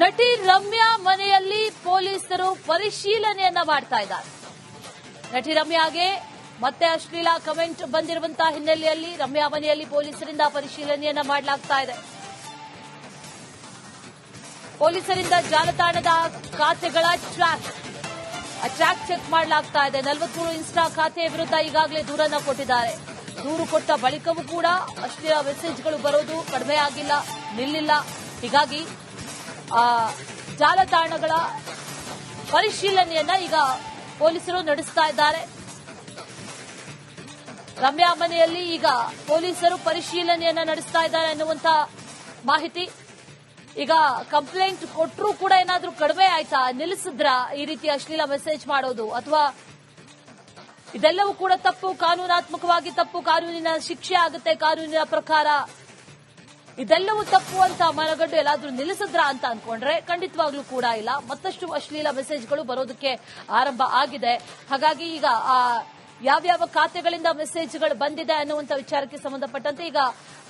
ನಟಿ ರಮ್ಯಾ ಮನೆಯಲ್ಲಿ ಪೊಲೀಸರು ಪರಿಶೀಲನೆಯನ್ನ ಮಾಡ್ತಾ ಇದ್ದಾರೆ. ನಟಿ ರಮ್ಯಾಗೆ ಮತ್ತೆ ಅಶ್ಲೀಲ ಕಮೆಂಟ್ ಬಂದಿರುವಂತಹ ಹಿನ್ನೆಲೆಯಲ್ಲಿ ರಮ್ಯಾ ಮನೆಯಲ್ಲಿ ಪೊಲೀಸರಿಂದ ಪರಿಶೀಲನೆಯನ್ನ ಮಾಡಲಾಗ್ತಾ ಇದೆ. ಪೊಲೀಸರಿಂದ ಜಾಲತಾಣದ ಖಾತೆಗಳ ಟ್ರ್ಯಾಕ್ ಆ ಟ್ರ್ಯಾಕ್ ಚೆಕ್ ಮಾಡಲಾಗ್ತಾ ಇದೆ. ನಲವತ್ಮೂರು ಇನ್ಸ್ಟಾ ಖಾತೆ ವಿರುದ್ಧ ಈಗಾಗಲೇ ದೂರನ್ನ ಕೊಟ್ಟಿದ್ದಾರೆ. ದೂರು ಕೊಟ್ಟ ಬಳಿಕವೂ ಕೂಡ ಅಶ್ಲೀಲ ಮೆಸೇಜ್ಗಳು ಬರೋದು ಕಡಿಮೆ ಆಗಿಲ್ಲ, ನಿಲ್ಲಿಲ್ಲ. ಹೀಗಾಗಿ ಜಾಲತಾಣಗಳ ಪರಿಶೀಲನೆಯನ್ನ ಈಗ ಪೊಲೀಸರು ನಡೆಸ್ತಾ ಇದ್ದಾರೆ. ರಮ್ಯಾ ಮನೆಯಲ್ಲಿ ಈಗ ಪೊಲೀಸರು ಪರಿಶೀಲನೆಯನ್ನ ನಡೆಸ್ತಾ ಇದ್ದಾರೆ ಅನ್ನುವಂತ ಮಾಹಿತಿ. ಈಗ ಕಂಪ್ಲೇಂಟ್ ಕೊಟ್ಟರೂ ಕೂಡ ಏನಾದರೂ ಕಡಿಮೆ ಆಯ್ತಾ? ನಿಲ್ಲಿಸಿದ್ರ ಈ ರೀತಿ ಅಶ್ಲೀಲ ಮೆಸೇಜ್ ಮಾಡೋದು? ಅಥವಾ ಇದೆಲ್ಲವೂ ಕೂಡ ತಪ್ಪು, ಕಾನೂನಾತ್ಮಕವಾಗಿ ತಪ್ಪು, ಕಾನೂನಿನ ಶಿಕ್ಷೆ ಆಗುತ್ತೆ, ಕಾನೂನಿನ ಪ್ರಕಾರ ಇದೆಲ್ಲವೂ ತಪ್ಪು ಅಂತ ಮನಗಂಡು ಎಲ್ಲಾದ್ರೂ ನಿಲ್ಲಿಸಿದ್ರ ಅಂತ ಅನ್ಕೊಂಡ್ರೆ ಖಂಡಿತವಾಗ್ಲೂ ಕೂಡ ಇಲ್ಲ. ಮತ್ತಷ್ಟು ಅಶ್ಲೀಲ ಮೆಸೇಜ್ಗಳು ಬರೋದಕ್ಕೆ ಆರಂಭ ಆಗಿದೆ. ಹಾಗಾಗಿ ಈಗ ಆ ಯಾವ್ಯಾವ ಖಾತೆಗಳಿಂದ ಮೆಸೇಜ್ಗಳು ಬಂದಿದೆ ಅನ್ನುವಂತ ವಿಚಾರಕ್ಕೆ ಸಂಬಂಧಪಟ್ಟಂತೆ ಈಗ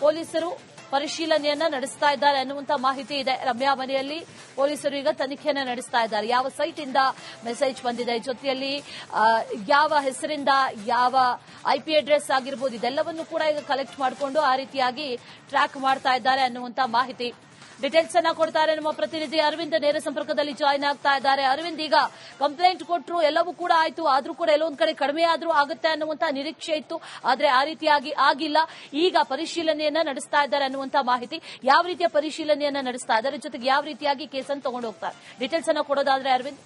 ಪೊಲೀಸರು ಪರಿಶೀಲನೆಯನ್ನ ನಡೆಸ್ತಾ ಇದ್ದಾರೆ ಅನ್ನುವಂತ ಮಾಹಿತಿ ಇದೆ. ರಮ್ಯಾ ಮನೆಯಲ್ಲಿ ಪೊಲೀಸರು ಈಗ ತನಿಖೆಯನ್ನ ನಡೆಸ್ತಾ ಇದ್ದಾರೆ. ಯಾವ ಸೈಟ್ ಇಂದ ಮೆಸೇಜ್ ಬಂದಿದೆ? ಜೊತೆಯಲ್ಲಿ ಯಾವ ಹೆಸರಿಂದ ಯಾವ ಐಪಿ ಅಡ್ರೆಸ್ ಆಗಿರ್ಬೋದು, ಇದೆಲ್ಲವನ್ನು ಕೂಡ ಈಗ ಕಲೆಕ್ಟ್ ಮಾಡಿಕೊಂಡು ಆ ರೀತಿಯಾಗಿ ಟ್ರ್ಯಾಕ್ ಮಾಡ್ತಾ ಇದ್ದಾರೆ ಅನ್ನುವಂತ ಮಾಹಿತಿ. ಡೀಟೇಲ್ಸ್ ಅನ್ನ ಕೊಡ್ತಾರೆ ನಮ್ಮ ಪ್ರತಿನಿಧಿ ಅರವಿಂದ್ ನೇರ ಸಂಪರ್ಕದಲ್ಲಿ ಜಾಯ್ನ್ ಆಗ್ತಾ ಇದ್ದಾರೆ. ಅರವಿಂದ್, ಈಗ ಕಂಪ್ಲೇಂಟ್ ಕೊಟ್ಟರು ಎಲ್ಲವೂ ಕೂಡ ಆಯ್ತು. ಆದ್ರೂ ಕೂಡ ಎಲ್ಲೊಂದ್ ಕಡೆ ಕಡಿಮೆ ಆದ್ರೂ ಆಗುತ್ತೆ ಅನ್ನುವಂತಹ ನಿರೀಕ್ಷೆ ಇತ್ತು. ಆದ್ರೆ ಆ ರೀತಿಯಾಗಿ ಆಗಿಲ್ಲ. ಈಗ ಪರಿಶೀಲನೆಯನ್ನ ನಡೆಸ್ತಾ ಇದ್ದಾರೆ ಅನ್ನುವಂತಹ ಮಾಹಿತಿ ಯಾವ ರೀತಿಯ ಪರಿಶೀಲನೆಯನ್ನ ನಡೆಸ್ತಾ ಇದ್ದಾರೆ? ಜೊತೆಗೆ ಯಾವ ರೀತಿಯಾಗಿ ಕೇಸನ್ನು ತಗೊಂಡು ಹೋಗ್ತಾರೆ? ಡೀಟೇಲ್ಸ್ ಅನ್ನ ಕೊಡೋದಾದ್ರೆ ಅರವಿಂದ್.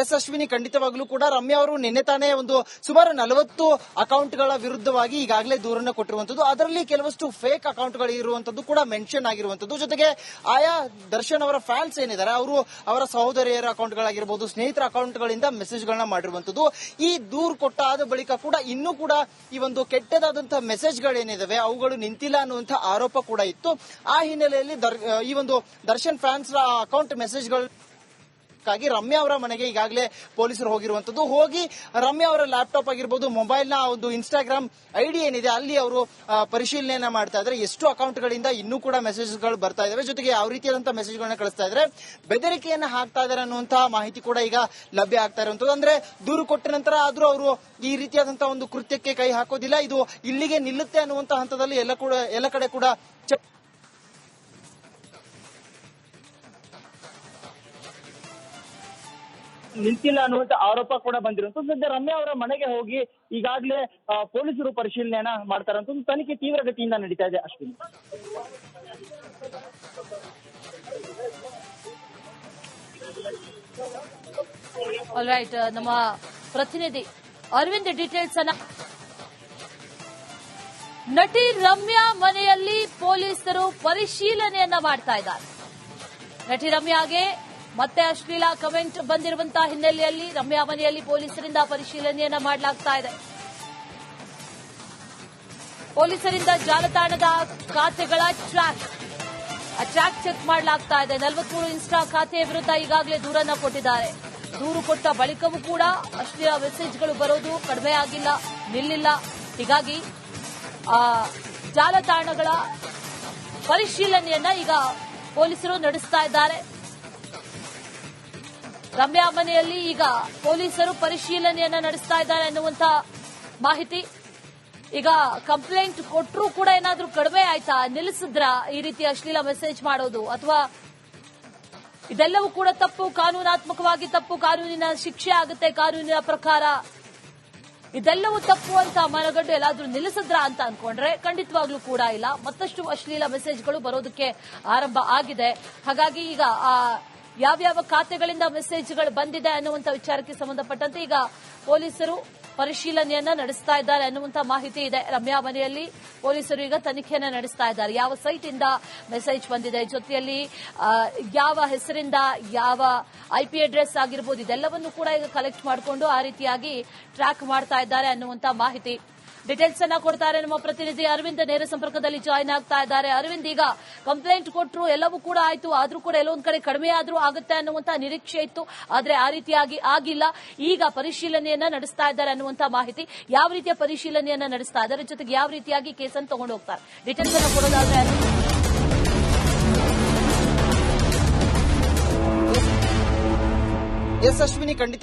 ಎಸ್ ಅಶ್ವಿನಿ ಖಂಡಿತವಾಗ್ಲೂ ಕೂಡ ರಮ್ಯಾ ಅವರು ನಿನ್ನೆ ತಾನೇ ಒಂದು ಸುಮಾರು ನಲವತ್ತು ಅಕೌಂಟ್ಗಳ ವಿರುದ್ಧವಾಗಿ ಈಗಾಗಲೇ ದೂರನ್ನ ಕೊಟ್ಟಿರುವಂತದ್ದು. ಅದರಲ್ಲಿ ಕೆಲವಷ್ಟು ಫೇಕ್ ಅಕೌಂಟ್ಗಳು ಇರುವಂತದ್ದು ಕೂಡ ಮೆನ್ಷನ್ ಆಗಿರುವಂತದ್ದು. ಜೊತೆಗೆ ಆಯಾ ದರ್ಶನ್ ಅವರ ಫ್ಯಾನ್ಸ್ ಏನಿದ್ದಾರೆ, ಅವರು ಅವರ ಸಹೋದರಿಯರ ಅಕೌಂಟ್ಗಳಾಗಿರ್ಬೋದು, ಸ್ನೇಹಿತರ ಅಕೌಂಟ್ಗಳಿಂದ ಮೆಸೇಜ್ಗಳನ್ನ ಮಾಡಿರುವಂತದ್ದು. ಈ ದೂರು ಕೊಟ್ಟಾದ ಬಳಿಕ ಕೂಡ ಇನ್ನೂ ಕೂಡ ಈ ಒಂದು ಕೆಟ್ಟದಾದಂತಹ ಮೆಸೇಜ್ಗಳೇನಿದಾವೆ ಅವುಗಳು ನಿಂತಿಲ್ಲ ಅನ್ನುವಂತಹ ಆರೋಪ ಕೂಡ ಇತ್ತು. ಆ ಹಿನ್ನೆಲೆಯಲ್ಲಿ ಈ ಒಂದು ದರ್ಶನ್ ಫ್ಯಾನ್ಸ್ ಅಕೌಂಟ್ ಮೆಸೇಜ್ಗಳು ಾಗಿ ರಮ್ಯಾ ಅವರ ಮನೆಗೆ ಈಗಾಗಲೇ ಪೊಲೀಸರು ಹೋಗಿರುವಂತದ್ದು. ಹೋಗಿ ರಮ್ಯಾ ಅವರ ಲ್ಯಾಪ್ಟಾಪ್ ಆಗಿರ್ಬೋದು ಮೊಬೈಲ್ನ ಒಂದು ಇನ್ಸ್ಟಾಗ್ರಾಮ್ ಐಡಿ ಏನಿದೆ, ಅಲ್ಲಿ ಅವರು ಪರಿಶೀಲನೆ ಮಾಡ್ತಾ ಇದ್ದಾರೆ. ಎಷ್ಟು ಅಕೌಂಟ್ಗಳಿಂದ ಇನ್ನೂ ಕೂಡ ಮೆಸೇಜ್ಗಳು ಬರ್ತಾ ಇದಾವೆ. ಜೊತೆಗೆ ಯಾವ ರೀತಿಯಾದಂತಹ ಮೆಸೇಜ್ಗಳನ್ನ ಕಳಿಸ್ತಾ ಇದ್ದಾರೆ. ಬೆದರಿಕೆಯನ್ನ ಹಾಕ್ತಾ ಇದ್ದಾರೆ ಅನ್ನುವಂತಹ ಮಾಹಿತಿ ಕೂಡ ಈಗ ಲಭ್ಯ ಆಗ್ತಾ ಇರುವಂತದ್ದು. ಅಂದ್ರೆ ದೂರು ಕೊಟ್ಟ ನಂತರ ಆದ್ರೂ ಅವರು ಈ ರೀತಿಯಾದಂತಹ ಒಂದು ಕೃತ್ಯಕ್ಕೆ ಕೈ ಹಾಕೋದಿಲ್ಲ. ಇದು ಇಲ್ಲಿಗೆ ನಿಲ್ಲುತ್ತೆ ಅನ್ನುವಂತಹ ಹಂತದಲ್ಲಿ ಎಲ್ಲ ಕೂಡ, ಎಲ್ಲ ಕಡೆ ಕೂಡ ನಿಂತಿಲ್ಲ ಅನ್ನುವಂತ ಆರೋಪ ಕೂಡ ಬಂದಿರುವಂತ ಸದ್ಯ ರಮ್ಯಾ ಅವರ ಮನೆಗೆ ಹೋಗಿ ಈಗಾಗಲೇ ಪೊಲೀಸರು ಪರಿಶೀಲನೆಯನ್ನ ಮಾಡ್ತಾರಂತ ತನಿಖೆ ತೀವ್ರಗತಿಯಿಂದ ನಡೀತಾ ಇದೆ ಅಶ್ವಿನಿ ಆಲ್ ರೈಟ್ ನಮ್ಮ ಪ್ರತಿನಿಧಿ ಅರವಿಂದ್ ಡೀಟೇಲ್ಸ್ ಅನ್ನ. ನಟಿ ರಮ್ಯಾ ಮನೆಯಲ್ಲಿ ಪೊಲೀಸರು ಪರಿಶೀಲನೆಯನ್ನ ಮಾಡ್ತಾ ಇದ್ದಾರೆ. ನಟಿ ರಮ್ಯಾಗೆ ಮತ್ತೆ ಅಶ್ಲೀಲ ಕಮೆಂಟ್ ಬಂದಿರುವಂತಹ ಹಿನ್ನೆಲೆಯಲ್ಲಿ ರಮ್ಯಾ ಮನೆಯಲ್ಲಿ ಪೊಲೀಸರಿಂದ ಪರಿಶೀಲನೆಯನ್ನ ಮಾಡಲಾಗ್ತಾ ಇದೆ. ಪೊಲೀಸರಿಂದ ಜಾಲತಾಣದ ಖಾತೆಗಳ ಟ್ರ್ಯಾಕ್. ಟ್ರ್ಯಾಕ್ ಚೆಕ್ ಮಾಡಲಾಗ್ತಾ ಇದೆ. ನಲವತ್ಮೂರು ಇನ್ಸ್ಟಾ ಖಾತೆ ವಿರುದ್ಧ ಈಗಾಗಲೇ ದೂರನ್ನ ಕೊಟ್ಟಿದ್ದಾರೆ. ದೂರು ಕೊಟ್ಟ ಬಳಿಕವೂ ಕೂಡ ಅಶ್ಲೀಲ ಮೆಸೇಜ್ಗಳು ಬರೋದು ಕಡಿಮೆ ಆಗಿಲ್ಲ, ನಿಲ್ಲಿಲ್ಲ. ಹೀಗಾಗಿ ಜಾಲತಾಣಗಳ ಪರಿಶೀಲನೆಯನ್ನ ಈಗ ಪೊಲೀಸರು ನಡೆಸ್ತಾ ಇದ್ದಾರೆ. ರಮ್ಯಾ ಮನೆಯಲ್ಲಿ ಈಗ ಪೊಲೀಸರು ಪರಿಶೀಲನೆಯನ್ನ ನಡೆಸ್ತಾ ಇದ್ದಾರೆ ಅನ್ನುವಂತ ಮಾಹಿತಿ. ಈಗ ಕಂಪ್ಲೇಂಟ್ ಕೊಟ್ಟರೂ ಕೂಡ ಏನಾದರೂ ಕಡಿಮೆ ಆಯ್ತಾ? ನಿಲ್ಲಿಸಿದ್ರ ಈ ರೀತಿ ಅಶ್ಲೀಲ ಮೆಸೇಜ್ ಮಾಡೋದು? ಅಥವಾ ಇದೆಲ್ಲವೂ ಕೂಡ ತಪ್ಪು, ಕಾನೂನಾತ್ಮಕವಾಗಿ ತಪ್ಪು, ಕಾನೂನಿನ ಶಿಕ್ಷೆ ಆಗುತ್ತೆ, ಕಾನೂನಿನ ಪ್ರಕಾರ. ಇದೆಲ್ಲವೂ ತಪ್ಪು ಅಂತ ಮನಗಂಡು ಎಲ್ಲಾದ್ರೂ ನಿಲ್ಲಿಸಿದ್ರ ಅಂತ ಅನ್ಕೊಂಡ್ರೆ ಖಂಡಿತವಾಗ್ಲೂ ಕೂಡ ಇಲ್ಲ. ಮತ್ತಷ್ಟು ಅಶ್ಲೀಲ ಮೆಸೇಜ್ಗಳು ಬರೋದಕ್ಕೆ ಆರಂಭ ಆಗಿದೆ. ಹಾಗಾಗಿ ಈಗ ಆ ಯಾವ್ಯಾವ ಖಾತೆಗಳಿಂದ ಮೆಸೇಜ್ಗಳು ಬಂದಿದೆ ಅನ್ನುವಂತ ವಿಚಾರಕ್ಕೆ ಸಂಬಂಧಪಟ್ಟಂತೆ ಈಗ ಪೊಲೀಸರು ಪರಿಶೀಲನೆಯನ್ನ ನಡೆಸ್ತಾ ಇದ್ದಾರೆ ಅನ್ನುವಂತ ಮಾಹಿತಿ ಇದೆ. ರಮ್ಯಾ ಮನೆಯಲ್ಲಿ ಪೊಲೀಸರು ಈಗ ತನಿಖೆಯನ್ನ ನಡೆಸ್ತಾ ಇದ್ದಾರೆ. ಯಾವ ಸೈಟ್ ಇಂದ ಮೆಸೇಜ್ ಬಂದಿದೆ? ಜೊತೆಯಲ್ಲಿ ಯಾವ ಹೆಸರಿಂದ ಯಾವ ಐಪಿ ಅಡ್ರೆಸ್ ಆಗಿರ್ಬೋದು ಇದೆಲ್ಲವನ್ನು ಕೂಡ ಈಗ ಕಲೆಕ್ಟ್ ಮಾಡಿಕೊಂಡು ಆ ರೀತಿಯಾಗಿ ಟ್ರ್ಯಾಕ್ ಮಾಡ್ತಾ ಇದ್ದಾರೆ ಅನ್ನುವಂತ ಮಾಹಿತಿ ಡೀಟೇಲ್ಸ್ ಅನ್ನ ಕೊಡ್ತಾರೆ ನಮ್ಮ ಪ್ರತಿನಿಧಿ ಅರವಿಂದ್ ನೇರ ಸಂಪರ್ಕದಲ್ಲಿ ಜಾಯಿನ್ ಆಗ್ತಾ ಇದ್ದಾರೆ. ಅರವಿಂದ್, ಈಗ ಕಂಪ್ಲೇಂಟ್ ಕೊಟ್ಟರು ಎಲ್ಲವೂ ಕೂಡ ಆಯ್ತು. ಆದ್ರೂ ಕೂಡ ಎಲ್ಲೊಂದ್ ಕಡೆ ಕಡಿಮೆ ಆದ್ರೂ ಆಗುತ್ತೆ ಅನ್ನುವಂತ ನಿರೀಕ್ಷೆ ಇತ್ತು. ಆದ್ರೆ ಆ ರೀತಿಯಾಗಿ ಆಗಿಲ್ಲ. ಈಗ ಪರಿಶೀಲನೆಯನ್ನ ನಡೆಸ್ತಾ ಇದ್ದಾರೆ ಅನ್ನುವಂತ ಮಾಹಿತಿ ಯಾವ ರೀತಿಯ ಪರಿಶೀಲನೆಯನ್ನ ನಡೆಸ್ತಾ ಇದ್ದಾರೆ? ಜೊತೆಗೆ ಯಾವ ರೀತಿಯಾಗಿ ಕೇಸನ್ನು ತಗೊಂಡು ಹೋಗ್ತಾರೆ? ಡೀಟೇಲ್ಸ್ ಅನ್ನು ಕೊಡೋದಾದ್ರೆ ಎಸ್, ಅಶ್ವಿನಿ, ಖಂಡಿತ